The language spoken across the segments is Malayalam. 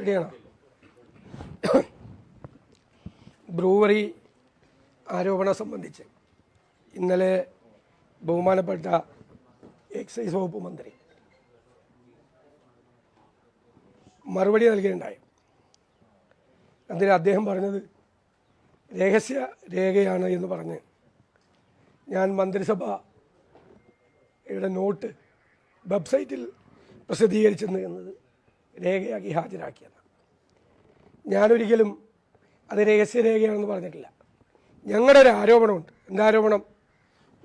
റെഡിയാണോ? ബ്രൂവറി ആരോപണം സംബന്ധിച്ച് ഇന്നലെ ബഹുമാനപ്പെട്ട എക്സൈസ് വകുപ്പ് മന്ത്രി മറുപടി നൽകുകയുണ്ടായി അതിന് അദ്ദേഹം പറഞ്ഞത് രഹസ്യ രേഖയാണ് എന്ന് പറഞ്ഞ് ഞാൻ മന്ത്രിസഭയുടെ നോട്ട് വെബ്സൈറ്റിൽ പ്രസിദ്ധീകരിച്ചെന്ന് എന്നത് രേഖയാക്കി ഹാജരാക്കിയത്. ഞാനൊരിക്കലും അത് രഹസ്യരേഖയാണെന്ന് പറഞ്ഞിട്ടില്ല. ഞങ്ങളുടെ ഒരു ആരോപണമുണ്ട്. എന്താരോപണം?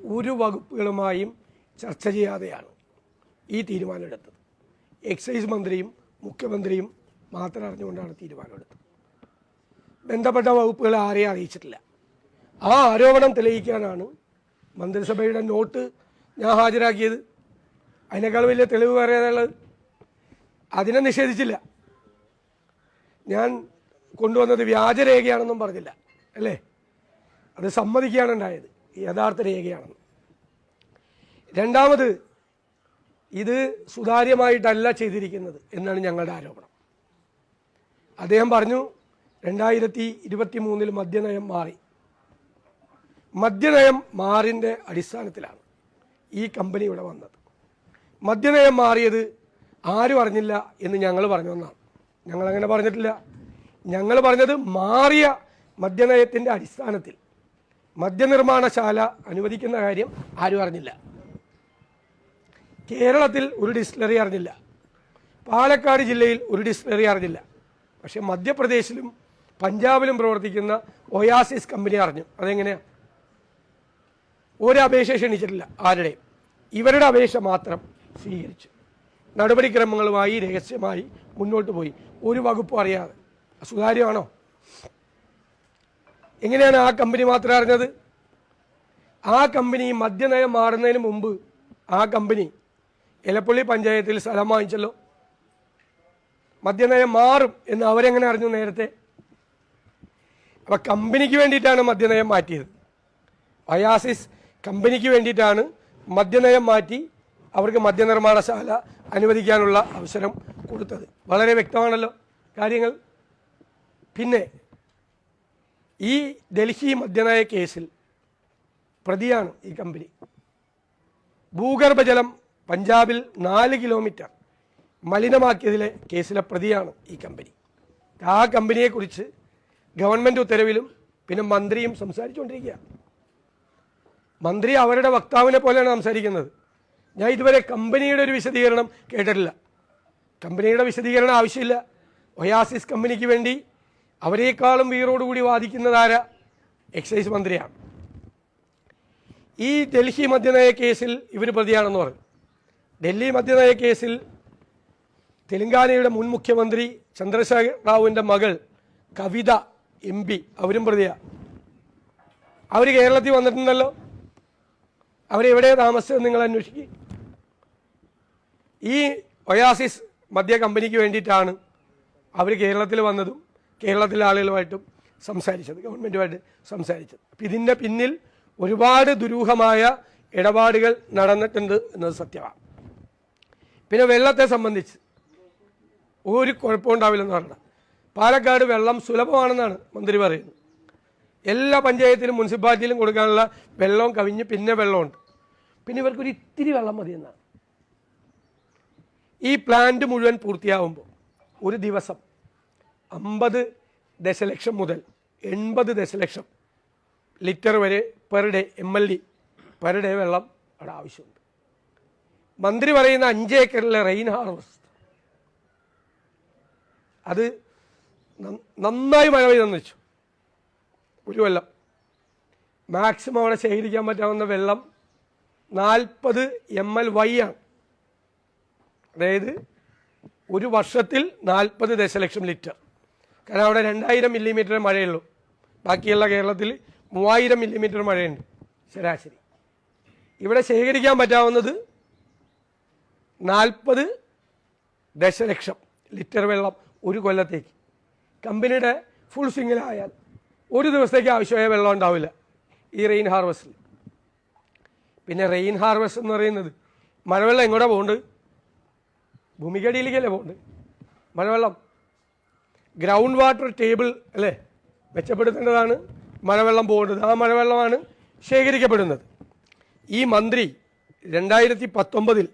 ഒരു വകുപ്പുകളുമായും ചർച്ച ചെയ്യാതെയാണ് ഈ തീരുമാനമെടുത്തത്. എക്സൈസ് മന്ത്രിയും മുഖ്യമന്ത്രിയും മാത്രം അറിഞ്ഞുകൊണ്ടാണ് തീരുമാനമെടുത്തത്. ബന്ധപ്പെട്ട വകുപ്പുകൾ ആരെയും അറിയിച്ചിട്ടില്ല. ആ ആരോപണം തെളിയിക്കാനാണ് മന്ത്രിസഭയുടെ നോട്ട് ഞാൻ ഹാജരാക്കിയത്. അതിനേക്കാൾ വലിയ തെളിവ് പറയാനുള്ളത് അതിനെ നിഷേധിച്ചില്ല. ഞാൻ കൊണ്ടുവന്നത് വ്യാജരേഖയാണെന്നും പറഞ്ഞില്ല അല്ലേ? അത് സമ്മതിക്കുകയാണ് ഉണ്ടായത് യഥാർത്ഥ രേഖയാണെന്ന്. രണ്ടാമത് ഇത് സുതാര്യമായിട്ടല്ല ചെയ്തിരിക്കുന്നത് എന്നാണ് ഞങ്ങളുടെ ആരോപണം. അദ്ദേഹം പറഞ്ഞു രണ്ടായിരത്തി ഇരുപത്തി മൂന്നിൽ മദ്യനയം മാറി. മദ്യനയം മാറിന്റെ അടിസ്ഥാനത്തിലാണ് ഈ കമ്പനി ഇവിടെ വന്നത്. മദ്യനയം മാറിയത് ആരും അറിഞ്ഞില്ല എന്ന് ഞങ്ങൾ പറഞ്ഞു വന്നാണ് ഞങ്ങൾ അങ്ങനെ പറഞ്ഞിട്ടില്ല. ഞങ്ങൾ പറഞ്ഞത് മാറിയ മദ്യനയത്തിന്റെ അടിസ്ഥാനത്തിൽ. മദ്യനിർമ്മാണശാല അനുവദിക്കുന്ന കാര്യം ആരും അറിഞ്ഞില്ല. കേരളത്തിൽ ഒരു ഡിസ്റ്റിലറി അറിഞ്ഞില്ല. പാലക്കാട് ജില്ലയിൽ ഒരു ഡിസ്റ്റിലറി അറിഞ്ഞില്ല. പക്ഷേ മധ്യപ്രദേശിലും പഞ്ചാബിലും പ്രവർത്തിക്കുന്ന ഒയാസിസ് കമ്പനി അറിഞ്ഞു. അതെങ്ങനെയാണ് ഒരു അപേക്ഷ ക്ഷണിച്ചിട്ടില്ല ആരുടെയും. ഇവരുടെ അപേക്ഷ മാത്രം സ്വീകരിച്ചു. നടപടിക്രമങ്ങളുമായി രഹസ്യമായി മുന്നോട്ട് പോയി. ഒരു വകുപ്പും അറിയാതെ. സുതാര്യമാണോ? എങ്ങനെയാണ് ആ കമ്പനി മാത്രം അറിഞ്ഞത്? ആ കമ്പനി മദ്യനയം മാറുന്നതിന് മുമ്പ് ആ കമ്പനി എലപ്പള്ളി പഞ്ചായത്തിൽ സ്ഥലം വാങ്ങിച്ചല്ലോ. മദ്യനയം മാറും എന്ന് അവരെങ്ങനെ അറിഞ്ഞു നേരത്തെ? അപ്പം കമ്പനിക്ക് വേണ്ടിയിട്ടാണ് മദ്യനയം മാറ്റിയത്. അയാസിസ് കമ്പനിക്ക് വേണ്ടിയിട്ടാണ് മദ്യനയം മാറ്റി അവർക്ക് മദ്യനിർമ്മാണശാല അനുവദിക്കാനുള്ള അവസരം കൊടുത്തത്. വളരെ വ്യക്തമാണല്ലോ കാര്യങ്ങൾ. പിന്നെ ഈ ഡൽഹി മദ്യനയ കേസിൽ പ്രതിയാണ് ഈ കമ്പനി. ഭൂഗർഭജലം പഞ്ചാബിൽ നാല് കിലോമീറ്റർ മലിനമാക്കിയതിലെ കേസിലെ പ്രതിയാണ് ഈ കമ്പനി. ആ കമ്പനിയെക്കുറിച്ച് ഗവൺമെന്റ് ഉത്തരവിലും പിന്നെ മന്ത്രിയും സംസാരിച്ചുകൊണ്ടിരിക്കുകയാണ്. മന്ത്രി അവരുടെ വക്താവിനെ പോലെയാണ് സംസാരിക്കുന്നത്. ഞാൻ ഇതുവരെ കമ്പനിയുടെ ഒരു വിശദീകരണം കേട്ടിട്ടില്ല. കമ്പനിയുടെ വിശദീകരണം ആവശ്യമില്ല. ഒയാസിസ് കമ്പനിക്ക് വേണ്ടി അവരെക്കാളും വീറോടുകൂടി വാദിക്കുന്നതാര? എക്സൈസ് മന്ത്രിയാണ്. ഈ ഡൽഹി മദ്യനയ കേസിൽ ഇവർ പ്രതിയാണെന്ന് പറഞ്ഞു. ഡൽഹി മദ്യനയ കേസിൽ തെലങ്കാനയുടെ മുൻ മുഖ്യമന്ത്രി ചന്ദ്രശേഖർ റാവുവിന്റെ മകൾ കവിത എം പി അവരും പ്രതിയാണ് അവർ കേരളത്തിൽ വന്നിട്ടുണ്ടല്ലോ. അവരെവിടെയാണ് താമസിച്ചത് നിങ്ങൾ അന്വേഷിക്കുക ഈ ഒയാസിസ് മദ്യ കമ്പനിക്ക് വേണ്ടിയിട്ടാണ് അവർ കേരളത്തിൽ വന്നതും കേരളത്തിലെ ആളുകളുമായിട്ടും സംസാരിച്ചത് ഗവൺമെന്റുമായിട്ട് സംസാരിച്ചത്. അപ്പം ഇതിന്റെ പിന്നിൽ ഒരുപാട് ദുരൂഹമായ ഇടപാടുകൾ നടന്നിട്ടുണ്ട് എന്നത് സത്യമാണ്. പിന്നെ വെള്ളത്തെ സംബന്ധിച്ച് ഒരു കുഴപ്പമുണ്ടാവില്ലെന്ന് പറഞ്ഞത് പാലക്കാട് വെള്ളം സുലഭമാണെന്നാണ് മന്ത്രി പറയുന്നത്. എല്ലാ പഞ്ചായത്തിലും മുനിസിപ്പാലിറ്റിയിലും കൊടുക്കാനുള്ള വെള്ളവും കവിഞ്ഞ് പിന്നെ വെള്ളമുണ്ട്. പിന്നെ ഇവർക്കൊരു ഇത്തിരി വെള്ളം മതി എന്നാണ് ഈ പ്ലാന്റ് മുഴുവൻ പൂർത്തിയാവുമ്പോൾ ഒരു ദിവസം അമ്പത് ദശലക്ഷം മുതൽ എൺപത് ദശലക്ഷം ലിറ്റർ വരെ per day M L D per day വെള്ളം അവിടെ ആവശ്യമുണ്ട്. മന്ത്രി പറയുന്ന അഞ്ച് ഏക്കറിലെ റെയിൻ ഹാർവസ്റ്റ് അത് നന്നായി മഴ പെയ്തെന്ന് വെച്ചു. ഒരു വെള്ളം മാക്സിമം അവിടെ ശേഖരിക്കാൻ പറ്റാവുന്ന വെള്ളം നാൽപ്പത് എം എൽ വൈ ആണ്. അതായത് ഒരു വർഷത്തിൽ നാൽപ്പത് ദശലക്ഷം ലിറ്റർ. കാരണം അവിടെ രണ്ടായിരം മില്ലിമീറ്റർ മഴയുള്ളൂ. ബാക്കിയുള്ള കേരളത്തിൽ മൂവായിരം മില്ലിമീറ്റർ മഴയുണ്ട്. ശരാശരി. ഇവിടെ ശേഖരിക്കാൻ പറ്റാവുന്നത് നാൽപ്പത് ദശലക്ഷം ലിറ്റർ വെള്ളം ഒരു കൊല്ലത്തേക്ക്. കമ്പനിയുടെ ഫുൾ സിംഗിലായാൽ ഒരു ദിവസത്തേക്ക് ആവശ്യമായ വെള്ളം ഉണ്ടാവില്ല ഈ റെയിൻ ഹാർവസ്റ്റിൽ പിന്നെ റെയിൻ ഹാർവസ്റ്റ് എന്ന് പറയുന്നത് മഴവെള്ളം എങ്ങോട്ടാണ് പോകുന്നത് ഭൂമിക്കടിയിലേക്കല്ലേ പോകുന്നത് മഴവെള്ളം ഗ്രൗണ്ട് വാട്ടർ ടേബിൾ അല്ലേ? മെച്ചപ്പെടുത്തേണ്ടതാണ് മഴവെള്ളം പോകേണ്ടത്. ആ മഴവെള്ളമാണ് ശേഖരിക്കപ്പെടുന്നത്. ഈ മന്ത്രി രണ്ടായിരത്തി പത്തൊമ്പതിൽ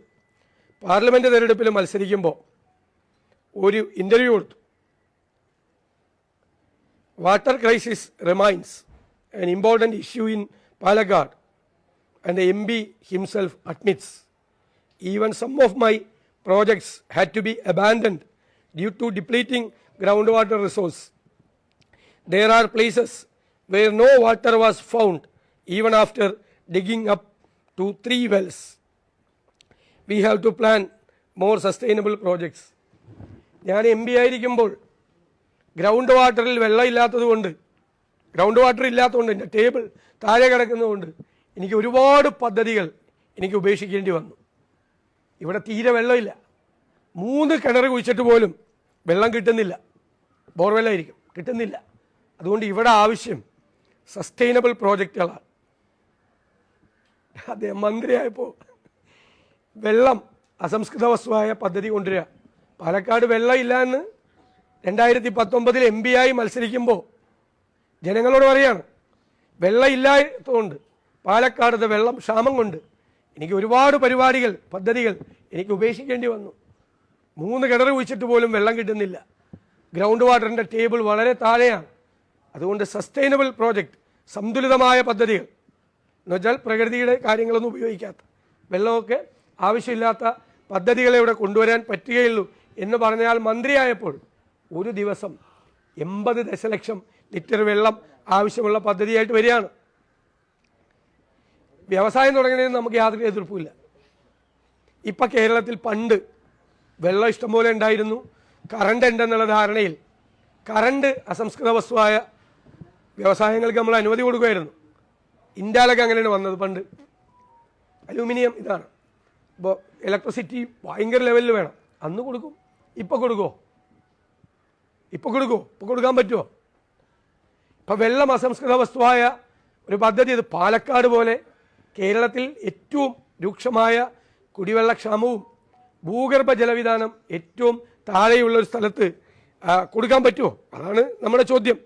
പാർലമെന്റ് തെരഞ്ഞെടുപ്പിൽ മത്സരിക്കുമ്പോൾ ഒരു ഇന്റർവ്യൂ കൊടുത്തു. Water crisis remains an important issue in Palakkad and M B himself admits even some of my projects had to be abandoned due to depleting groundwater resource. There are places where no water was found even after digging up to three wells. We have to plan more sustainable projects. ഞാൻ എം പി ആയിരിക്കുമ്പോൾ ഗ്രൗണ്ട് വാട്ടറിൽ വെള്ളം ഇല്ലാത്തതുകൊണ്ട് ഗ്രൗണ്ട് വാട്ടർ ഇല്ലാത്തതുകൊണ്ട് എന്റെ ടേബിൾ താഴെ കിടക്കുന്നതുകൊണ്ട് എനിക്ക് ഒരുപാട് പദ്ധതികൾ എനിക്ക് ഉപേക്ഷിക്കേണ്ടി വന്നു ഇവിടെ തീരെ വെള്ളമില്ല. മൂന്ന് കിണർ കുഴിച്ചിട്ട് പോലും വെള്ളം കിട്ടുന്നില്ല. ബോർവെല്ലായിരിക്കും. കിട്ടുന്നില്ല. അതുകൊണ്ട് ഇവിടെ ആവശ്യം സസ്റ്റൈനബിൾ പ്രോജക്റ്റുകളാണ്. അദ്ദേഹം മന്ത്രിയായപ്പോൾ വെള്ളം അസംസ്കൃത വസ്തുവായ പദ്ധതി കൊണ്ടുവരിക. പാലക്കാട് വെള്ളം ഇല്ല എന്ന് രണ്ടായിരത്തി പത്തൊമ്പതിൽ എം പി ആയി മത്സരിക്കുമ്പോൾ ജനങ്ങളോട് പറയാണ് വെള്ളം ഇല്ലാത്തതുകൊണ്ട് പാലക്കാടത്തെ വെള്ളം ക്ഷാമം കൊണ്ട് എനിക്ക് ഒരുപാട് പരിപാടികൾ പദ്ധതികൾ എനിക്ക് ഉപേക്ഷിക്കേണ്ടി വന്നു. മൂന്ന് കിണർ കുഴിച്ചിട്ട് പോലും വെള്ളം കിട്ടുന്നില്ല. ഗ്രൗണ്ട് വാട്ടറിന്റെ ടേബിൾ വളരെ താഴെയാണ്. അതുകൊണ്ട് സസ്റ്റൈനബിൾ പ്രോജക്റ്റ് സന്തുലിതമായ പദ്ധതികൾ. എന്നുവെച്ചാൽ പ്രകൃതിയുടെ കാര്യങ്ങളൊന്നും ഉപയോഗിക്കാത്ത വെള്ളമൊക്കെ ആവശ്യമില്ലാത്ത പദ്ധതികളെ ഇവിടെ കൊണ്ടുവരാൻ പറ്റുകയുള്ളൂ എന്ന് പറഞ്ഞാൽ മന്ത്രിയായപ്പോൾ ഒരു ദിവസം എൺപത് ദശലക്ഷം ലിറ്റർ വെള്ളം ആവശ്യമുള്ള പദ്ധതിയായിട്ട് വരികയാണ്. വ്യവസായം തുടങ്ങുന്നതിന് നമുക്ക് യാതൊരു എതിർപ്പുമില്ല. ഇപ്പം കേരളത്തിൽ പണ്ട് വെള്ളം ഇഷ്ടംപോലെ ഉണ്ടായിരുന്നു. കറണ്ട് ഉണ്ടെന്നുള്ള ധാരണയിൽ കറണ്ട് അസംസ്കൃത വസ്തുവായ വ്യവസായങ്ങൾക്ക് നമ്മൾ അനുമതി കൊടുക്കുമായിരുന്നു. ഇന്ത്യയിലൊക്കെ അങ്ങനെയാണ് വന്നത് പണ്ട്. അലൂമിനിയം ഇതാണ്. ഇപ്പോൾ ഇലക്ട്രിസിറ്റി ഭയങ്കര ലെവലിൽ വേണം. അന്ന് കൊടുക്കും. ഇപ്പോൾ കൊടുക്കുമോ ഇപ്പോൾ കൊടുക്കുമോ ഇപ്പോൾ കൊടുക്കാൻ പറ്റുമോ ഇപ്പം വെള്ളം അസംസ്കൃത വസ്തുവായ ഒരു പദ്ധതി ഇത് പാലക്കാട് പോലെ കേരളത്തിൽ ഏറ്റവും രൂക്ഷമായ കുടിവെള്ളക്ഷാമവും ഭൂഗർഭ ജലവിധാനം ഏറ്റവും താഴെയുള്ള ഒരു സ്ഥലത്ത് കൊടുക്കാൻ പറ്റുമോ? അതാണ് നമ്മുടെ ചോദ്യം.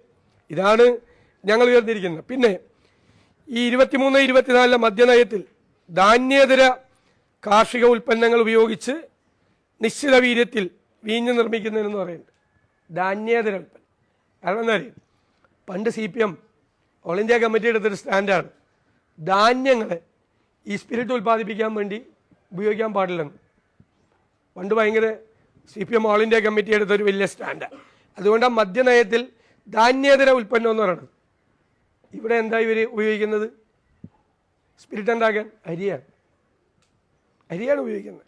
ഇതാണ് ഞങ്ങൾ ഉയർന്നിരിക്കുന്നത്. പിന്നെ ഈ ഇരുപത്തിമൂന്ന് ഇരുപത്തിനാലിലെ മദ്യനയത്തിൽ ധാന്യേതര കാർഷിക ഉൽപ്പന്നങ്ങൾ ഉപയോഗിച്ച് നിശ്ചിത വീര്യത്തിൽ വീഞ്ഞ് നിർമ്മിക്കുന്നതെന്ന് പറയുന്നത് ധാന്യേതര ഉൽപ്പന്നം. കാരണം എന്താ അറിയാം? പണ്ട് C P M all India committee എടുത്തൊരു സ്റ്റാൻഡാണ്. ധാന്യങ്ങളെ ഈ സ്പിരിറ്റ് ഉൽപ്പാദിപ്പിക്കാൻ വേണ്ടി ഉപയോഗിക്കാൻ പാടില്ലെന്ന്. പണ്ട് ഭയങ്കര C P M all India committee എടുത്തൊരു വലിയ സ്റ്റാൻഡാണ് അതുകൊണ്ട് മദ്യനയത്തിൽ ധാന്യേതര ഉൽപ്പന്നം എന്ന് പറയുന്നത്. ഇവിടെ എന്താ ഇവർ ഉപയോഗിക്കുന്നത്? സ്പിരിറ്റ് ഉണ്ടാക്കാൻ അരിയാണ്. അരിയാണ് ഉപയോഗിക്കുന്നത്.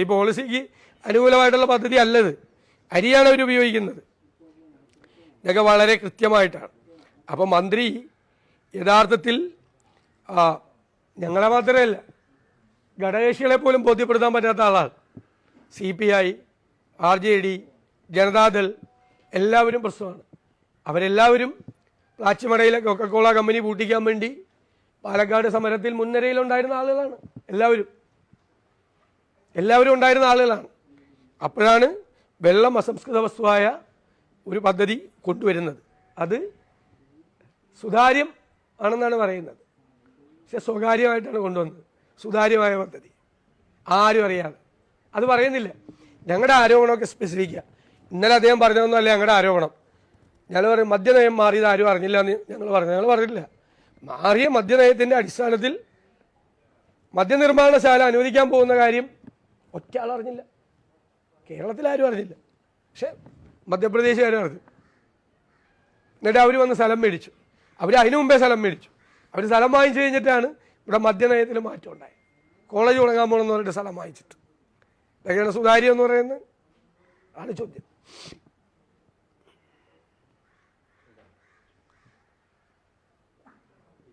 ഈ പോളിസിക്ക് അനുകൂലമായിട്ടുള്ള പദ്ധതി അല്ലത്. അരിയാണ് അവർ ഉപയോഗിക്കുന്നത്. ഇതൊക്കെ വളരെ കൃത്യമായിട്ടാണ്. അപ്പോൾ മന്ത്രി യഥാർത്ഥത്തിൽ ഞങ്ങളെ മാത്രമല്ല ഘടകകക്ഷികളെ പോലും ബോധ്യപ്പെടുത്താൻ പറ്റാത്ത ആളാണ്. C P I R J D Janata Dal എല്ലാവരും പ്രശ്നമാണ്. അവരെല്ലാവരും പ്ലാച്ചിമടയിലെ കൊക്കക്കോള കമ്പനി പൂട്ടിക്കാൻ വേണ്ടി പാലക്കാട് സമരത്തിൽ മുൻനിരയിലുണ്ടായിരുന്ന ആളുകളാണ് എല്ലാവരും. എല്ലാവരും ഉണ്ടായിരുന്ന ആളുകളാണ്. അപ്പോഴാണ് വെള്ളം അസംസ്കൃത വസ്തുവായ ഒരു പദ്ധതി കൊണ്ടുവരുന്നത്. അത് സുതാര്യം ആണെന്നാണ് പറയുന്നത്. പക്ഷെ സ്വകാര്യമായിട്ടാണ് കൊണ്ടുവന്നത്. സുതാര്യമായ പദ്ധതി. ആരും അറിയാതെ. അത് പറയുന്നില്ല. ഞങ്ങളുടെ ആരോപണമൊക്കെ സ്പെസിഫിക്കുക ഇന്നലെ അദ്ദേഹം പറഞ്ഞതൊന്നുമല്ല ഞങ്ങളുടെ ആരോപണം. ഞങ്ങൾ പറയും മദ്യനയം മാറിയത് ആരും അറിഞ്ഞില്ല എന്ന് ഞങ്ങൾ പറഞ്ഞു. ഞങ്ങൾ പറഞ്ഞില്ല മാറിയ മദ്യനയത്തിന്റെ അടിസ്ഥാനത്തിൽ മദ്യനിർമ്മാണശാല അനുവദിക്കാൻ പോകുന്ന കാര്യം ഒറ്റയാൾ അറിഞ്ഞില്ല. കേരളത്തിൽ ആരും അറിഞ്ഞില്ല. പക്ഷെ മധ്യപ്രദേശുകാരും അറിഞ്ഞു എന്നിട്ട് അവർ വന്ന് സ്ഥലം മേടിച്ചു. അവർ അതിനു മുമ്പേ സ്ഥലം മേടിച്ചു. അവർ സ്ഥലം വാങ്ങിച്ചു കഴിഞ്ഞിട്ടാണ് ഇവിടെ മദ്യനയത്തിൽ മാറ്റം ഉണ്ടായത്. കോളേജ് തുടങ്ങാൻ പോകണമെന്ന് പറഞ്ഞിട്ട് സ്ഥലം വാങ്ങിച്ചിട്ട്. ഇതൊക്കെയാണ് സുതാര്യം എന്ന് പറയുന്നത്. ആണ് ചോദ്യം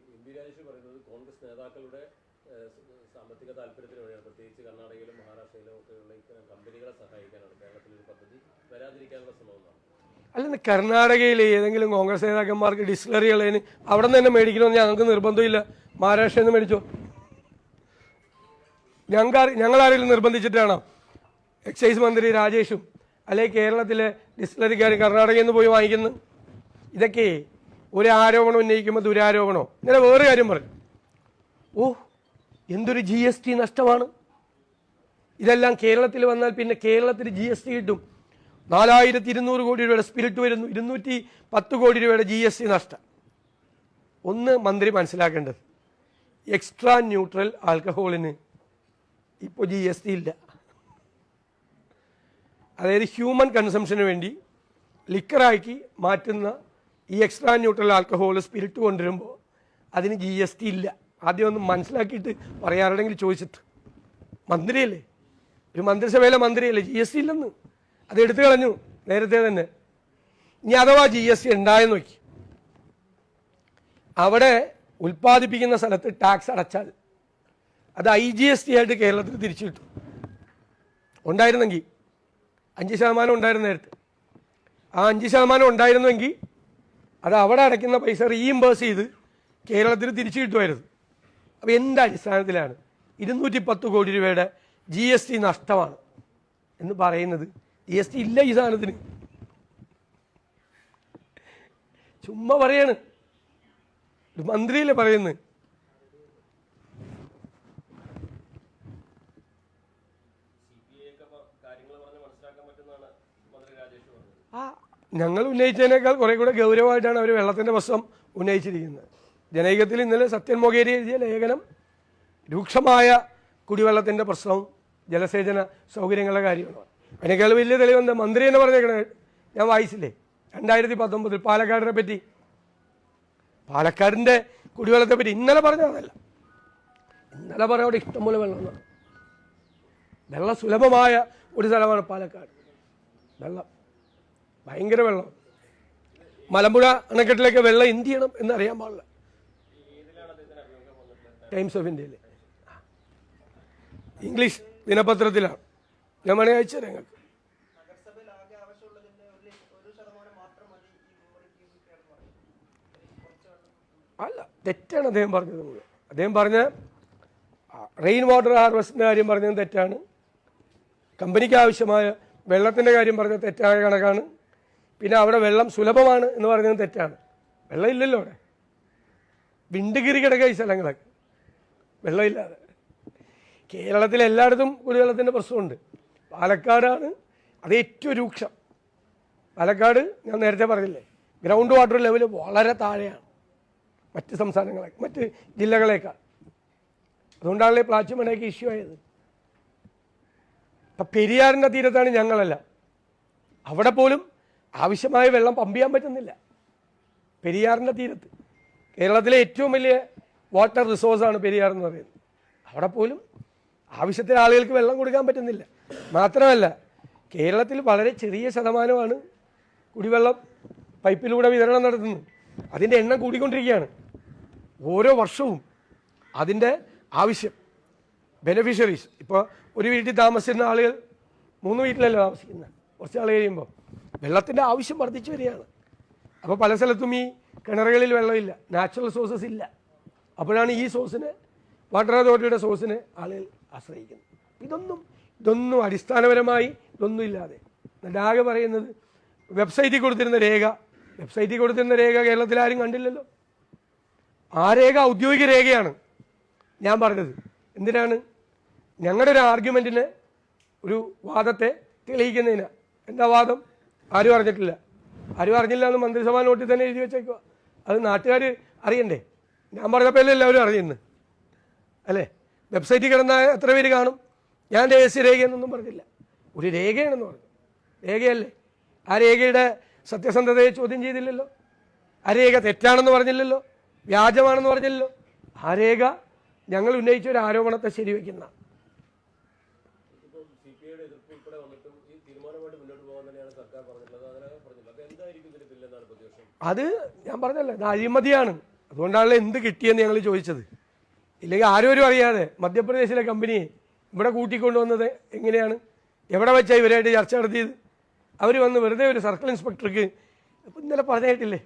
എം പി രാജേഷ് പറയുന്നത് കോൺഗ്രസ് നേതാക്കളുടെ ഏഹ്, സ- സാമ്പത്തിക താല്പര്യത്തിന് വേണ്ടിയാണ് പ്രത്യേകിച്ച് കർണാടകയിലും മഹാരാഷ്ട്രയിലും ഒക്കെയുള്ള ഇത്തരം കമ്പനികളെ സഹായിക്കാനാണ് കേരളത്തിലൊരു പദ്ധതി വരാതിരിക്കാനുള്ള ശ്രമമെന്നാണ് അല്ലെന്ന് കർണാടകയിലെ ഏതെങ്കിലും കോൺഗ്രസ് നേതാക്കന്മാർക്ക് ഡിസ്റ്റിലറികളതിന് അവിടെ നിന്ന് തന്നെ മേടിക്കണമെന്ന് ഞങ്ങൾക്ക് നിർബന്ധമില്ല. മഹാരാഷ്ട്രയിൽ നിന്ന് മേടിച്ചോ? ഞങ്ങൾക്ക് ഞങ്ങളാരെങ്കിലും നിർബന്ധിച്ചിട്ടാണോ? എക്സൈസ് മന്ത്രി രാജേഷും അല്ലെങ്കിൽ കേരളത്തിലെ ഡിസ്ലറിക്കാർ കർണാടകയിൽ നിന്ന് പോയി വാങ്ങിക്കുന്നു? ഇതൊക്കെ ഒരു ആരോപണം ഉന്നയിക്കുമ്പോൾ ദുരാരോപണോ? ഇങ്ങനെ വേറെ കാര്യം പറഞ്ഞു. ഓ എന്തൊരു ജി നഷ്ടമാണ്. ഇതെല്ലാം കേരളത്തിൽ വന്നാൽ പിന്നെ കേരളത്തിൽ ജി കിട്ടും. നാലായിരത്തി ഇരുന്നൂറ് കോടി രൂപയുടെ സ്പിരിറ്റ് വരുന്നു. ഇരുന്നൂറ്റി പത്ത് കോടി രൂപയുടെ ജി എസ് ടി നഷ്ടം. ഒന്ന് മന്ത്രി മനസ്സിലാക്കേണ്ടത് എക്സ്ട്രാ ന്യൂട്രൽ ആൽക്കഹോളിന് ഇപ്പോൾ ജി എസ് ടി ഇല്ല. അതായത് ഹ്യൂമൻ കൺസംഷന് വേണ്ടി ലിക്കറാക്കി മാറ്റുന്ന ഈ എക്സ്ട്രാ ന്യൂട്രൽ ആൽക്കഹോൾ സ്പിരിറ്റ് കൊണ്ടുവരുമ്പോൾ അതിന് ജി എസ് ടി ഇല്ല. ആദ്യം ഒന്ന് മനസ്സിലാക്കിയിട്ട് പറയാറുണ്ടെങ്കിൽ ചോദിച്ചിട്ട്. മന്ത്രിയല്ലേ? ഒരു മന്ത്രിസഭയിലെ മന്ത്രിയല്ലേ? ജി എസ് ടി ഇല്ലെന്ന്. അത് എടുത്തു കളഞ്ഞു. നേരത്തെ തന്നെ. ഇനി അഥവാ ജി എസ് ടി ഉണ്ടായെന്ന് നോക്കി. അവിടെ ഉൽപ്പാദിപ്പിക്കുന്ന സ്ഥലത്ത് ടാക്സ് അടച്ചാൽ അത് ഐ ജി എസ് ടി ആയിട്ട് കേരളത്തിൽ തിരിച്ചു കിട്ടും. ഉണ്ടായിരുന്നെങ്കിൽ അഞ്ച് ശതമാനം ഉണ്ടായിരുന്ന നേരത്തെ. ആ അഞ്ച് ശതമാനം ഉണ്ടായിരുന്നെങ്കിൽ അത് അവിടെ അടയ്ക്കുന്ന പൈസ റീഇംബേഴ്സ് ചെയ്ത് കേരളത്തിൽ തിരിച്ചു കിട്ടുമായിരുന്നു. അപ്പോൾ എന്ത് അടിസ്ഥാനത്തിലാണ് ഇരുന്നൂറ്റി പത്ത് കോടി രൂപയുടെ ജി എസ് ടി നഷ്ടമാണ് എന്ന് പറയുന്നത് ജി എസ് ടി ഇല്ല ഈ സാധനത്തിന്. ചുമ്മാ പറയാണ്. മന്ത്രിയില്ലേ പറയുന്ന. ആ ഞങ്ങൾ ഉന്നയിച്ചതിനേക്കാൾ കുറെ കൂടെ ഗൗരവമായിട്ടാണ് അവർ വെള്ളത്തിന്റെ പ്രശ്നം ഉന്നയിച്ചിരിക്കുന്നത്. ജനൈകത്തിൽ ഇന്നലെ സത്യൻ മൊകേരി എഴുതിയ ലേഖനം രൂക്ഷമായ കുടിവെള്ളത്തിന്റെ പ്രശ്നവും ജലസേചന സൗകര്യങ്ങളുടെ കാര്യമാണ്. അതിനേക്കാൾ വലിയ തെളിവെന്താ മന്ത്രി എന്ന് പറഞ്ഞേക്കണേ. ഞാൻ വായിച്ചില്ലേ? രണ്ടായിരത്തി പത്തൊമ്പതിൽ പാലക്കാടിനെ പറ്റി. പാലക്കാടിന്റെ കുടിവെള്ളത്തെ പറ്റി ഇന്നലെ പറഞ്ഞതല്ല ഇന്നലെ പറഞ്ഞ അവിടെ ഇഷ്ടംപോലെ വെള്ളമാണ് വെള്ളം സുലഭമായ ഒരു സ്ഥലമാണ് പാലക്കാട്. വെള്ളം. ഭയങ്കര വെള്ളം. മലമ്പുഴ അണക്കെട്ടിലേക്ക് വെള്ളം എന്ത് ചെയ്യണം എന്നറിയാൻ പാടില്ല. ടൈംസ് ഓഫ് ഇന്ത്യയിൽ ഇംഗ്ലീഷ് ദിനപത്രത്തിലാണ്. ഞാൻ വേണേ അയച്ചു തരാം ഞങ്ങൾക്ക് അല്ല തെറ്റാണ് അദ്ദേഹം പറഞ്ഞത് മുഴുവൻ. അദ്ദേഹം പറഞ്ഞ റെയിൻ വാട്ടർ ഹാർവസ്റ്റിന്റെ കാര്യം പറഞ്ഞത് തെറ്റാണ്. കമ്പനിക്ക് ആവശ്യമായ വെള്ളത്തിന്റെ കാര്യം പറഞ്ഞത് തെറ്റായ കണക്കാണ്. പിന്നെ അവിടെ വെള്ളം സുലഭമാണ് എന്ന് പറഞ്ഞത് തെറ്റാണ്. വെള്ളം ഇല്ലല്ലോ അവിടെ. വിണ്ടുകീറി കിടക്കുക ഈ സ്ഥലങ്ങളൊക്കെ. വെള്ളമില്ലാതെ കേരളത്തിൽ എല്ലായിടത്തും കുടിവെള്ളത്തിന്റെ പ്രശ്നമുണ്ട്. പാലക്കാടാണ് അത് ഏറ്റവും രൂക്ഷം. പാലക്കാട് ഞാൻ നേരത്തെ പറഞ്ഞില്ലേ ഗ്രൗണ്ട് വാട്ടർ ലെവൽ വളരെ താഴെയാണ്. മറ്റ് സംസ്ഥാനങ്ങളെ മറ്റ് ജില്ലകളേക്കാൾ. അതുകൊണ്ടാണല്ലേ പ്ലാച്ചിമണയൊക്കെ ഇഷ്യൂ ആയത്. അപ്പം പെരിയാറിന്റെ തീരത്താണ് ഞങ്ങളല്ല. അവിടെ പോലും ആവശ്യമായ വെള്ളം പമ്പ് ചെയ്യാൻ പറ്റുന്നില്ല. പെരിയാറിന്റെ തീരത്ത്. കേരളത്തിലെ ഏറ്റവും വലിയ വാട്ടർ റിസോഴ്സാണ് പെരിയാർ എന്ന് പറയുന്നത്. അവിടെ പോലും ആവശ്യത്തിന് ആളുകൾക്ക് വെള്ളം കൊടുക്കാൻ പറ്റുന്നില്ല. മാത്രമല്ല കേരളത്തിൽ വളരെ ചെറിയ ശതമാനമാണ് കുടിവെള്ളം പൈപ്പിലൂടെ വിതരണം നടത്തുന്നത്. അതിന്റെ എണ്ണം കൂടിക്കൊണ്ടിരിക്കുകയാണ്. ഓരോ വർഷവും അതിന്റെ ആവശ്യം ബെനഫിഷ്യറീസ് ഇപ്പോൾ ഒരു വീട്ടിൽ താമസിക്കുന്ന ആളുകൾ മൂന്ന് വീട്ടിലല്ല താമസിക്കുന്നത്? കുറച്ച് ആൾ കഴിയുമ്പോൾ വെള്ളത്തിന്റെ ആവശ്യം വർദ്ധിച്ചു വരികയാണ്. അപ്പോൾ പല സ്ഥലത്തും ഈ കിണറുകളിൽ വെള്ളമില്ല നാച്ചുറൽ സോഴ്സസ് ഇല്ല. അപ്പോഴാണ് ഈ സോഴ്സിനെ വാട്ടർ അതോറിറ്റിയുടെ സോഴ്സിനെ ആളുകൾ ആശ്രയിക്കുന്നത്. ഇതൊന്നും ഇതൊന്നും അടിസ്ഥാനപരമായി ഇതൊന്നും ഇല്ലാതെ. എന്നിട്ട് ആകെ പറയുന്നത് വെബ്സൈറ്റിൽ കൊടുത്തിരുന്ന രേഖ. വെബ്സൈറ്റിൽ കൊടുത്തിരുന്ന രേഖ കേരളത്തിൽ ആരും കണ്ടില്ലല്ലോ. ആ രേഖ ഔദ്യോഗിക രേഖയാണ്. ഞാൻ പറഞ്ഞത്. എന്തിനാണ്? ഞങ്ങളുടെ ഒരു ആർഗ്യുമെന്റിന് ഒരു വാദത്തെ തെളിയിക്കുന്നതിന്. എന്താ വാദം? ആരും അറിഞ്ഞിട്ടില്ല. ആരും അറിഞ്ഞില്ല എന്ന് മന്ത്രിസഭാ നോട്ടിൽ തന്നെ എഴുതി വെച്ചേക്കുക അത് നാട്ടുകാർ അറിയണ്ടേ? ഞാൻ പറഞ്ഞപ്പോൾ എല്ലാവരും അറിയുന്നു? അല്ലേ? വെബ്സൈറ്റിൽ കിടന്നാൽ എത്ര പേര് കാണും? ഞാൻ രഹസ്യ രേഖയെന്നൊന്നും പറഞ്ഞില്ല. ഒരു രേഖയാണെന്ന് പറഞ്ഞു. രേഖയല്ലേ? ആ രേഖയുടെ സത്യസന്ധതയെ ചോദ്യം ചെയ്തില്ലല്ലോ? ആ രേഖ തെറ്റാണെന്ന് പറഞ്ഞില്ലല്ലോ? വ്യാജമാണെന്ന് പറഞ്ഞില്ലല്ലോ? ആ രേഖ ഞങ്ങൾ ഉന്നയിച്ച ഒരു ആരോപണത്തെ ശരിവെക്കുന്ന. അത് ഞാൻ പറഞ്ഞല്ലോ ഇത് അഴിമതിയാണ്. അതുകൊണ്ടാണല്ലോ എന്ത് കിട്ടിയെന്ന് ഞങ്ങൾ ചോദിച്ചത്. ഇല്ലെങ്കിൽ ആരോരും അറിയാതെ മധ്യപ്രദേശിലെ കമ്പനിയെ ഇവിടെ കൂട്ടിക്കൊണ്ടുവന്നത് എങ്ങനെയാണ്? എവിടെ വെച്ചാൽ ഇവരായിട്ട് ചർച്ച നടത്തിയത്? അവർ വന്ന് വെറുതെ ഒരു സർക്കിൾ ഇൻസ്പെക്ടർക്ക് ഇന്നലെ പറഞ്ഞായിട്ടില്ലേ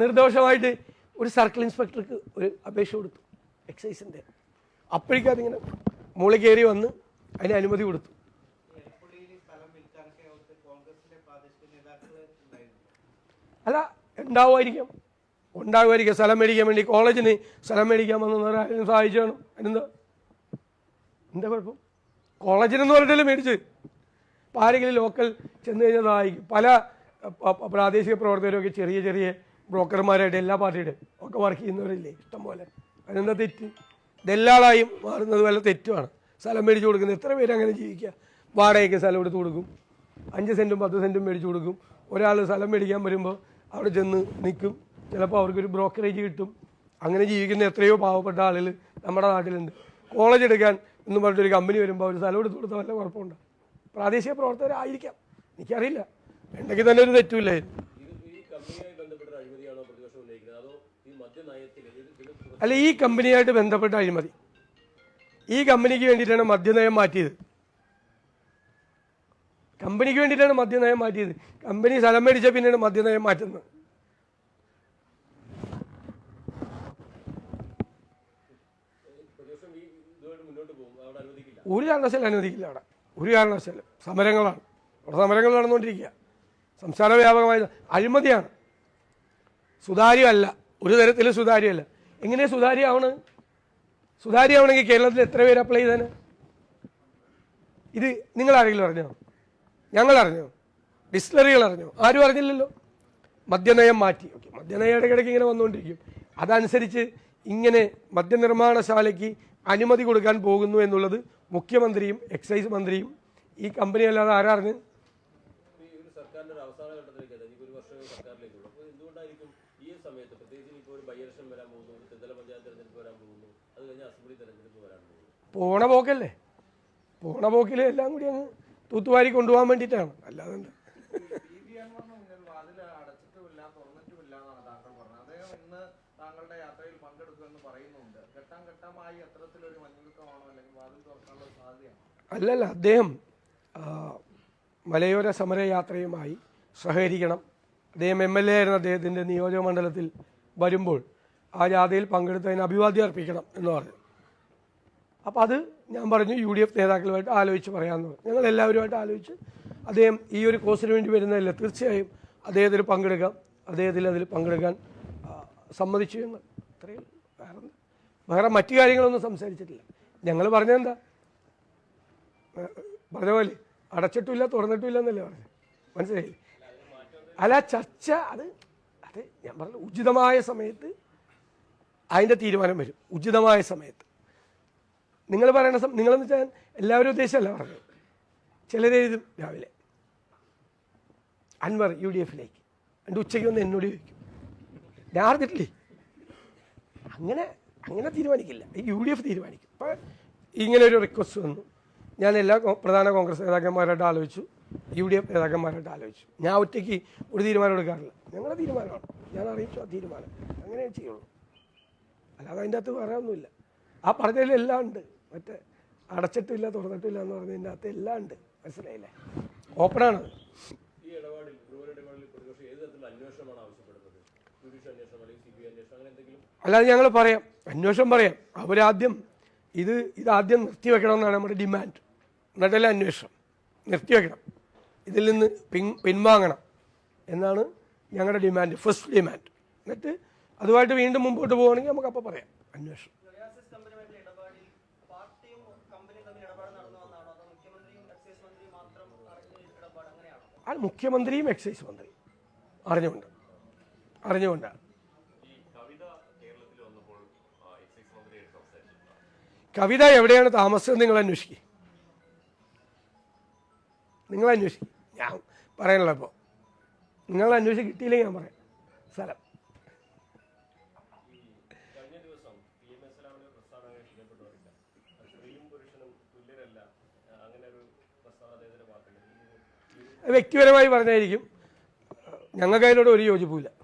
നിർദോഷമായിട്ട് ഒരു സർക്കിൾ ഇൻസ്പെക്ടർക്ക് ഒരു അപേക്ഷ കൊടുത്തു എക്സൈസിന്റെ അപ്പോഴേക്കും അതിങ്ങനെ മുകളിൽ കയറി വന്ന് അതിന് അനുമതി കൊടുത്തു. അല്ല ഉണ്ടാവുമായിരിക്കാം. ഉണ്ടാകുമായിരിക്കാം സ്ഥലം മേടിക്കാൻ വേണ്ടി കോളേജിന് സ്ഥലം മേടിക്കാൻ വന്നു സഹായിച്ചു വേണം അതിനെന്താ? എന്താ കുഴപ്പം? കോളേജിനെന്ന് പറഞ്ഞിട്ടല്ലേ മേടിച്ച് അപ്പോൾ ആരെങ്കിലും ലോക്കൽ ചെന്ന് കഴിഞ്ഞാൽ സഹായിക്കും പല പ്രാദേശിക പ്രവർത്തകരൊക്കെ ചെറിയ ചെറിയ ബ്രോക്കർമാരായിട്ട് എല്ലാ പാർട്ടിയുടെ ഒക്കെ വർക്ക് ചെയ്യുന്നവരില്ലേ? ഇഷ്ടം പോലെ. അതിനെന്താ തെറ്റ്? ഇതെല്ലാളായും മാറുന്നത് വല്ല തെറ്റുമാണ്. സ്ഥലം മേടിച്ചു കൊടുക്കുന്നത് എത്ര പേര് അങ്ങനെ ജീവിക്കുക? വാടകയ്ക്ക് സ്ഥലം എടുത്ത് കൊടുക്കും. അഞ്ച് സെന്റും പത്ത് സെന്റും മേടിച്ച് കൊടുക്കും. ഒരാൾ സ്ഥലം മേടിക്കാൻ വരുമ്പോൾ അവിടെ ചെന്ന് നിൽക്കും. ചിലപ്പോൾ അവർക്കൊരു ബ്രോക്കറേജ് കിട്ടും. അങ്ങനെ ജീവിക്കുന്ന എത്രയോ പാവപ്പെട്ട ആളുകൾ നമ്മുടെ നാട്ടിലുണ്ട്. കോളേജ് എടുക്കാൻ എന്ന് പറഞ്ഞിട്ടൊരു കമ്പനി വരുമ്പോൾ ഒരു സ്ഥലം എടുത്ത് കൊടുത്താൽ വല്ല കുഴപ്പമുണ്ട്. പ്രാദേശിക പ്രവർത്തകരായിരിക്കാം എനിക്കറിയില്ല. ഉണ്ടെങ്കിൽ തന്നെ ഒരു തെറ്റുമില്ലായിരുന്നു അല്ല ഈ കമ്പനിയായിട്ട് ബന്ധപ്പെട്ട അഴിമതി. ഈ കമ്പനിക്ക് വേണ്ടിയിട്ടാണ് മദ്യനയം മാറ്റിയത്. കമ്പനിക്ക് വേണ്ടിയിട്ടാണ് മദ്യനയം മാറ്റിയത്. കമ്പനി സ്ഥലം മേടിച്ച പിന്നെയാണ് മദ്യനയം മാറ്റുന്നത് പ്രതിപക്ഷം ഈ ഇതുമായിട്ട് മുന്നോട്ട് പോകും അവിടെ അനുവദിക്കില്ല ഒരു കാരണവശാലും അനുവദിക്കില്ല അവിടെ. ഒരു കാരണവശാലും. സമരങ്ങളാണ്. അവിടെ സമരങ്ങൾ നടന്നുകൊണ്ടിരിക്കുക. സംസ്ഥാന വ്യാപകമായ അഴിമതിയാണ്. സുതാര്യമല്ല. ഒരു തരത്തിൽ സുതാര്യമല്ല. എങ്ങനെ സുതാര്യമാവണ് സുതാര്യമാവണമെങ്കിൽ കേരളത്തിൽ എത്ര പേര് അപ്ലൈ ചെയ്തേനെ? ഇത് നിങ്ങൾ ആരെങ്കിലും അറിഞ്ഞോ? ഞങ്ങൾ അറിഞ്ഞോ? ഡിസ്ലറികൾ അറിഞ്ഞോ? ആരും അറിഞ്ഞില്ലല്ലോ. മദ്യനയം മാറ്റി. ഓക്കെ മദ്യനയം ഇടയ്ക്കിടയ്ക്ക് ഇങ്ങനെ വന്നുകൊണ്ടിരിക്കും. അതനുസരിച്ച് ഇങ്ങനെ മദ്യനിർമ്മാണശാലയ്ക്ക് അനുമതി കൊടുക്കാൻ പോകുന്നു എന്നുള്ളത് മുഖ്യമന്ത്രിയും എക്സൈസ് മന്ത്രിയും ഈ കമ്പനി അല്ലാതെ ആരാറിഞ്ഞ് പോണ പോക്കല്ലേ? പോണ പോക്കിൽ എല്ലാം കൂടി അങ്ങ് തൂത്തുവാരി കൊണ്ടുപോകാൻ വേണ്ടിയിട്ടാണ്. അല്ലാതെ എന്താ പി വി അൻവറിന് മുന്നിൽ വാതിൽ അടച്ചിട്ടുമില്ല തുറന്നിട്ടുമില്ല എന്നാണ് താങ്കൾ പറഞ്ഞത് അദ്ദേഹം ഇന്ന് താങ്കളുടെ യാത്രയിൽ പങ്കെടുക്കുമെന്ന് പറയുന്നുണ്ട്. ഘട്ടം ഘട്ടമായി അത്തരത്തിലൊരു മഞ്ഞുരുക്കമാണോ അല്ലെങ്കിൽ വാതിൽ തുറക്കാനുള്ള സാധ്യതയാണോ? അല്ലല്ല അദ്ദേഹം മലയോര സമര യാത്രയുമായി സഹകരിക്കണം. അദ്ദേഹം എം എൽ എ ആയിരുന്ന. അദ്ദേഹത്തിന്റെ നിയോജക മണ്ഡലത്തിൽ വരുമ്പോൾ ആ ജാഥയിൽ പങ്കെടുത്തതിന് അഭിവാദ്യം അർപ്പിക്കണം എന്ന് പറഞ്ഞു. അപ്പോൾ അത് ഞാൻ പറഞ്ഞു യു ഡി എഫ് നേതാക്കളുമായിട്ട് ആലോചിച്ച് പറയാമെന്ന് പറഞ്ഞു. ഞങ്ങൾ എല്ലാവരുമായിട്ട് ആലോചിച്ച് അദ്ദേഹം ഈ ഒരു കോഴ്സിന് വേണ്ടി വരുന്നതല്ല തീർച്ചയായും അദ്ദേഹത്തിന് പങ്കെടുക്കാം. അദ്ദേഹത്തിൽ അതിൽ പങ്കെടുക്കാൻ സമ്മതിച്ചു ഞങ്ങൾ അത്രയും വേറെ വേറെ മറ്റു കാര്യങ്ങളൊന്നും സംസാരിച്ചിട്ടില്ല. ഞങ്ങൾ പറഞ്ഞെന്താ പറഞ്ഞ പോലെ അടച്ചിട്ടില്ല തുറന്നിട്ടില്ല എന്നല്ലേ പറഞ്ഞത്. മനസ്സിലായില്ലേ? അല്ല ചർച്ച അത് അത് ഞാൻ പറഞ്ഞു ഉചിതമായ സമയത്ത് അതിന്റെ തീരുമാനം വരും. ഉചിതമായ സമയത്ത്. നിങ്ങൾ സമയം നിങ്ങളെന്ന് വെച്ചാൽ എല്ലാവരും ഉദ്ദേശമല്ല പറഞ്ഞത്. ചിലരെഴുതും രാവിലെ. അൻവർ യു ഡി എഫിലേക്ക്. എന്റെ ഉച്ചയ്ക്ക് വന്ന് എന്നോട് ചോദിക്കും. ഞാൻ അറിഞ്ഞിട്ടില്ലേ? അങ്ങനെ അങ്ങനെ തീരുമാനിക്കില്ല. യു ഡി എഫ് തീരുമാനിക്കും. അപ്പോൾ ഇങ്ങനെ ഒരു റിക്വസ്റ്റ് വന്നു. ഞാൻ എല്ലാ പ്രധാന കോൺഗ്രസ് നേതാക്കന്മാരായിട്ട് ആലോചിച്ചു. യു ഡി എഫ് നേതാക്കന്മാരായിട്ട് ആലോചിച്ചു. ഞാൻ ഒറ്റയ്ക്ക് ഒരു തീരുമാനം എടുക്കാറില്ല. ഞങ്ങളുടെ തീരുമാനമാണ്. ഞാൻ അറിയിച്ചു ആ തീരുമാനം. അങ്ങനെ ചെയ്യുള്ളൂ. അല്ലാതെ അതിന്റെ അകത്ത് വേറെ ഒന്നുമില്ല. ആ പറഞ്ഞതിൽ എല്ലാം ഉണ്ട്. മറ്റേ അടച്ചിട്ടില്ല തുറന്നിട്ടില്ല എന്ന് പറഞ്ഞതിന്റെ അകത്ത് എല്ലാം ഉണ്ട്. മനസ്സിലായില്ലേ? ഓപ്പണാണത് അല്ലാതെ ഞങ്ങൾ പറയാം അന്വേഷണം പറയാം. അവരാദ്യം ഇത് ഇതാദ്യം നിർത്തിവെക്കണമെന്നാണ് നമ്മുടെ ഡിമാൻഡ്. എന്നിട്ടല്ല അന്വേഷണം. നിർത്തിവെക്കണം. ഇതിൽ നിന്ന് പിൻ പിൻവാങ്ങണം എന്നാണ് ഞങ്ങളുടെ ഡിമാൻഡ് ഫസ്റ്റ് ഡിമാൻഡ്. എന്നിട്ട് അതുമായിട്ട് വീണ്ടും മുമ്പോട്ട് പോവുകയാണെങ്കിൽ നമുക്ക് അപ്പോൾ പറയാം അന്വേഷണം. അത് മുഖ്യമന്ത്രിയും എക്സൈസ് മന്ത്രി അറിഞ്ഞുകൊണ്ട്. അറിഞ്ഞുകൊണ്ടാണ് കവിത എവിടെയാണ് താമസം നിങ്ങൾ അന്വേഷിക്കുക നിങ്ങൾ അന്വേഷിക്കും. ഞാൻ പറയാനുള്ള ഇപ്പോൾ നിങ്ങൾ അന്വേഷിച്ച് കിട്ടിയില്ലെങ്കിൽ ഞാൻ പറയാം. സ്ഥലം. വ്യക്തിപരമായി പറഞ്ഞായിരിക്കും ഞങ്ങൾക്ക് അതിനോട് ഒരു യോജിപ്പുമില്ല.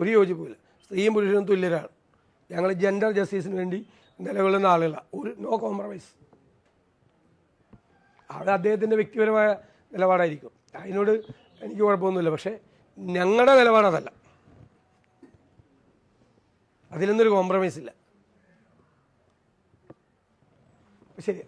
ഒരു യോജിപ്പുമില്ല. സ്ത്രീയും പുരുഷനും തുല്യരാണ്. ഞങ്ങൾ ജെൻഡർ ജസ്റ്റിസിന് വേണ്ടി നിലകൊള്ളുന്ന ആളുകളാണ് ഒരു നോ കോംപ്രമൈസ് അവിടെ അദ്ദേഹത്തിന്റെ വ്യക്തിപരമായ നിലപാടായിരിക്കും. അതിനോട് എനിക്ക് കുഴപ്പമൊന്നുമില്ല. പക്ഷേ ഞങ്ങളുടെ നിലപാട് അതല്ല. അതിലൊന്നൊരു കോംപ്രമൈസ് ഇല്ല. ശരി